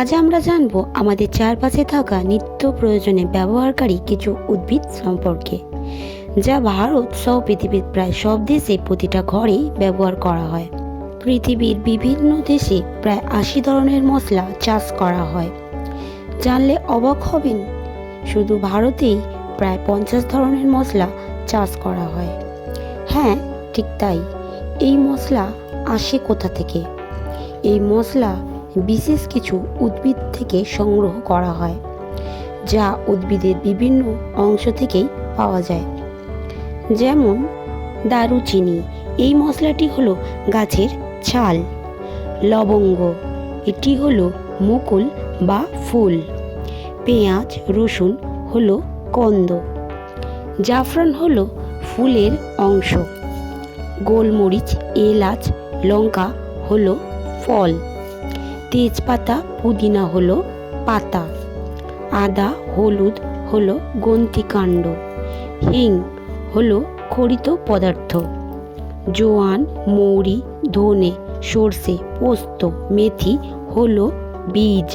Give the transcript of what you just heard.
আজ আমরা জানব আমাদের চারপাশে থাকা নিত্য প্রয়োজনে ব্যবহারকারী কিছু উদ্ভিদ সম্পর্কে, যা ভারত সহ পৃথিবীর প্রায় সব দেশে প্রতিটা ঘরেই ব্যবহার করা হয়। পৃথিবীর বিভিন্ন দেশে প্রায় আশি ধরনের মশলা চাষ করা হয়। জানলে অবাক হবেন, শুধু ভারতেই প্রায় পঞ্চাশ ধরনের মশলা চাষ করা হয়। হ্যাঁ ঠিক তাই। এই মশলা আসে কোথা থেকে? এই মশলা বিশেষ কিছু উদ্ভিদ থেকে সংগ্রহ করা হয়, যা উদ্ভিদের বিভিন্ন অংশ থেকেই পাওয়া যায়। যেমন দারুচিনি, এই মশলাটি হলো গাছের ছাল। লবঙ্গ, এটি হলো মুকুল বা ফুল। পেঁয়াজ, রসুন হলো কন্দ। জাফরান হলো ফুলের অংশ। গোলমরিচ, এলাচ, লঙ্কা হলো ফল। তেজপাতা, পুদিনা হলো পাতা, আদা, হলুদ হলো গ্রন্থিকাণ্ড, হিং হলো খরিত পদার্থ, জোয়ান, মৌরি, ধনে, সর্ষে, পোস্ত, মেথি হলো বীজ।